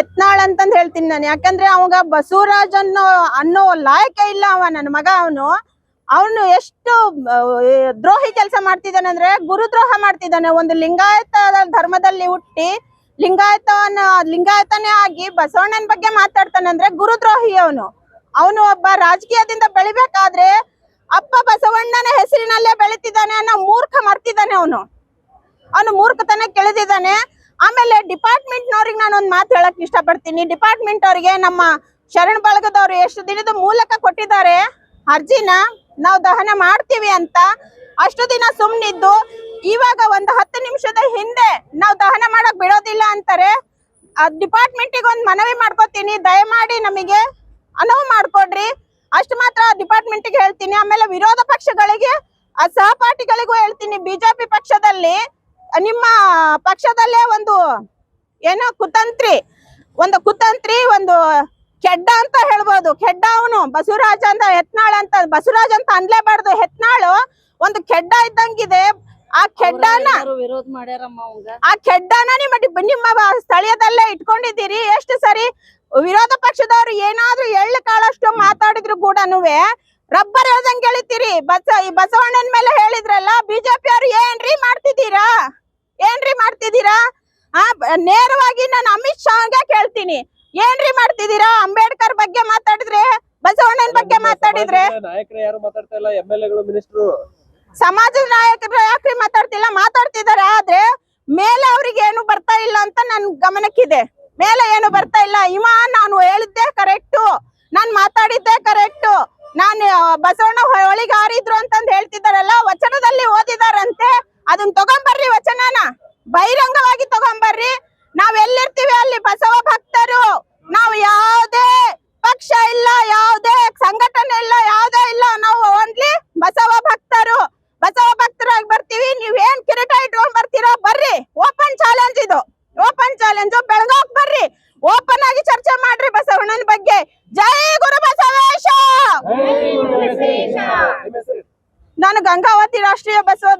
ಯತ್ನಾಳ್ ಅಂತಂದ್ ಹೇಳ್ತೀನಿ ನಾನು. ಯಾಕಂದ್ರೆ ಅವಾಗ ಬಸವರಾಜ್ ಅನ್ನೋ ಅನ್ನೋ ಲಾಯಕ ಇಲ್ಲ ಅವ ನನ್ನ ಮಗ ಅವನು. ಅವನು ಎಷ್ಟು ದ್ರೋಹಿ ಕೆಲಸ ಮಾಡ್ತಿದ್ದಾನೆ ಅಂದ್ರೆ ಗುರುದ್ರೋಹ ಮಾಡ್ತಿದ್ದಾನೆ. ಒಂದು ಲಿಂಗಾಯತ ಧರ್ಮದಲ್ಲಿ ಹುಟ್ಟಿ ಲಿಂಗಾಯತವನ್ನ, ಲಿಂಗಾಯತನೇ ಆಗಿ ಬಸವಣ್ಣನ ಬಗ್ಗೆ ಮಾತಾಡ್ತಾನೆ ಅಂದ್ರೆ ಗುರುದ್ರೋಹಿ ಅವನು. ಅವನು ಒಬ್ಬ ರಾಜಕೀಯದಿಂದ ಬೆಳಿಬೇಕಾದ್ರೆ ಅಪ್ಪ ಬಸವಣ್ಣನ ಹೆಸರಿನಲ್ಲೇ ಬೆಳಿತಿದ್ದಾನೆ ಅನ್ನೋ ಮೂರ್ಖ ಮರ್ತಿದ್ದಾನೆ ಅವನು. ಅವನು ಮೂರ್ಖತನ ಕೆಳೆದಿದ್ದಾನೆ. ಆಮೇಲೆ ಡಿಪಾರ್ಟ್ಮೆಂಟ್ ನವ್ರಿಗೆ ನಾನು ಒಂದು ಮಾತು ಹೇಳಕ್ ಇಷ್ಟಪಡ್ತೀನಿ. ಡಿಪಾರ್ಟ್ಮೆಂಟ್ ಅವರಿಗೆ ನಮ್ಮ ಶರಣ ಬಳಗದವ್ರು ಎಷ್ಟು ದಿನದ ಮೂಲಕ ಕೊಟ್ಟಿದ್ದಾರೆ ಅರ್ಜಿನ ನಾವು ದಹನ ಮಾಡ್ತೀವಿ ಅಂತ ಅಷ್ಟು ದಿನ ಸುಮ್ನಿದ್ದು. ಇವಾಗ ಒಂದು ಹತ್ತು ನಿಮಿಷದ ಹಿಂದೆ ನಾವು ದಹನ ಮಾಡಕ್ ಬಿಡೋದಿಲ್ಲ ಅಂತಾರೆ. ಡಿಪಾರ್ಟ್ಮೆಂಟಿಗೆ ಒಂದು ಮನವಿ ಮಾಡ್ಕೋತೀನಿ. ದಯಮಾಡಿ ನಮಗೆ ಅನುವು ಮಾಡಿಕೊಡ್ರಿ. ಅಷ್ಟು ಮಾತ್ರ ಡಿಪಾರ್ಟ್ಮೆಂಟಿಗೆ ಹೇಳ್ತೀನಿ. ಆಮೇಲೆ ವಿರೋಧ ಪಕ್ಷಗಳಿಗೆ, ಆ ಸಹಪಾಠಿಗಳಿಗೂ ಹೇಳ್ತೀನಿ. ಬಿಜೆಪಿ ಪಕ್ಷದಲ್ಲಿ ನಿಮ್ಮ ಪಕ್ಷದಲ್ಲೇ ಒಂದು ಏನೋ ಕುತಂತ್ರಿ ಒಂದು ಕುತಂತ್ರಿ ಒಂದು ಕೆಡ್ಡ ಅಂತ ಹೇಳ್ಬೋದು. ಕೆಡ್ಡ ಅವನು ಬಸವರಾಜ ಅಂತ ಹೆತ್ನಾಳ್ ಅಂತ ಬಸವರಾಜ್ ಅಂತ ಅನ್ಲೇಬಾರ್ದು. ಹೆತ್ನಾಳು ಒಂದು ಕೆಡ್ಡ ಇದ್ದಂಗಿದೆ. ಆ ಕೆಡ್ಡನ ವಿರೋಧ ಮಾಡ್ಯಾರಮ್ಮ ಆ ಕೆಡ್ಡನ ನಿಮ್ಮ ನಿಮ್ಮ ಸ್ಥಳೀಯದಲ್ಲೇ ಇಟ್ಕೊಂಡಿದ್ದೀರಿ. ಎಷ್ಟು ಸರಿ ವಿರೋಧ ಪಕ್ಷದವ್ರು ಏನಾದ್ರೂ ಎಳ್ಳ ಕಾಳಷ್ಟು ಮಾತಾಡಿದ್ರು ಕೂಡನುವೆ ರಬ್ಬರ್ ಹೇಳ್ದಂಗ್ ಹೇಳಿತೀರಿ ಬಸ ಈ ಬಸವಣ್ಣನ ಮೇಲೆ ಹೇಳಿದ್ರಲ್ಲ ಬಿಜೆಪಿ ಅವ್ರು ಏನ್ರಿ ಮಾಡ್ತಿದ್ದೀರಾ? ಏನ್ರಿ ಮಾಡ್ತಿದ್ದೀರಾ? ಆ ನೇರವಾಗಿ ನಾನು ಅಮಿತ್ ಶಾ ಕೇಳ್ತೀನಿ. ಏನ್ರಿ ಮಾಡ್ತಿದ್ದೀರಾ? ಅಂಬೇಡ್ಕರ್ ಬಗ್ಗೆ ಮಾತಾಡಿದ್ರೆ ಬಸವಣ್ಣನ ಬಗ್ಗೆ ಮಾತಾಡಿದ್ರೆ. ನಾಯಕರು ಯಾರು ಮಾತಾಡ್ತಾ ಇಲ್ಲ ಎಂ ಎಲ್ ಎಗಳು ಮಿನಿಸ್ಟ್ರು. ಸಮಾಜದ ನಾಯಕರು ಯಾಕ್ರಿ ಮಾತಾಡ್ತಿಲ್ಲ? ಮಾತಾಡ್ತಿದಾರೆ? ಆದ್ರೆ ಮೇಲೆ ಅವ್ರಿಗೆ ಏನು ಬರ್ತಾ ಇಲ್ಲ ಅಂತ ನನ್ ಗಮನಕ್ಕಿದೆ. ಮೇಲೆ ಏನು ಬರ್ತಾ ಇಲ್ಲ. ಇವ ನಾನು ಹೇಳಿದ್ದೆ ಕರೆಕ್ಟು. ನಾನ್ ಮಾತಾಡಿದ್ದೆ ಕರೆಕ್ಟು. ನಾನು ಬಸವಣ್ಣ ಹೊಳಿಗಾರಿದ್ರು ಅಂತಂದು ಅಂತಂದ್ ಹೇಳ್ತಿದಾರಲ್ಲ ವಚನದಲ್ಲಿ ಓದಿದಾರಂತೆ. ಅದನ್ನ ತಗೊಂಬರ್ರಿ ವಚನನ. ಬಹಿರಂಗವಾಗಿ ತಗೊಂಬರ್ರಿ. ನಾವ್ ಎಲ್ಲಿರ್ತೀವಿ ಅಲ್ಲಿ? ಬಸವ ಭಕ್ತರು. ನಾವು ಯಾವುದೇ ಪಕ್ಷ ಇಲ್ಲ ಯಾವುದೇ ಸಂಘಟನೆ ಇಲ್ಲ ಯಾವುದೇ ಇಲ್ಲ. ನಾವು ಓನ್ಲಿ ಬಸವ ಭಕ್ತರು. ಬಸವ ಭಕ್ತರಾಗಿ ಬರ್ತೀವಿ. ನೀವ್ ಏನ್ ಕಿರೀಟ ಇಟ್ಕೊಂಡ್ ಬರ್ತೀರಾ? ಬರ್ರಿ. ಓಪನ್ ಚಾಲೆಂಜ್ ಇದು. ಓಪನ್ ಚಾಲೆಂಜ್ ಬೆಳಗಾವ್ ಬರ್ರಿ. ಓಪನ್ ಆಗಿ ಚರ್ಚೆ ಮಾಡ್ರಿ ಬಸವಣ್ಣನ ಬಗ್ಗೆ. ಜೈ ಗುರು ಬಸವೇಶ? ನಾನು ಗಂಗಾವತಿ ರಾಷ್ಟ್ರೀಯ ಬಸವದಳದಿಂದ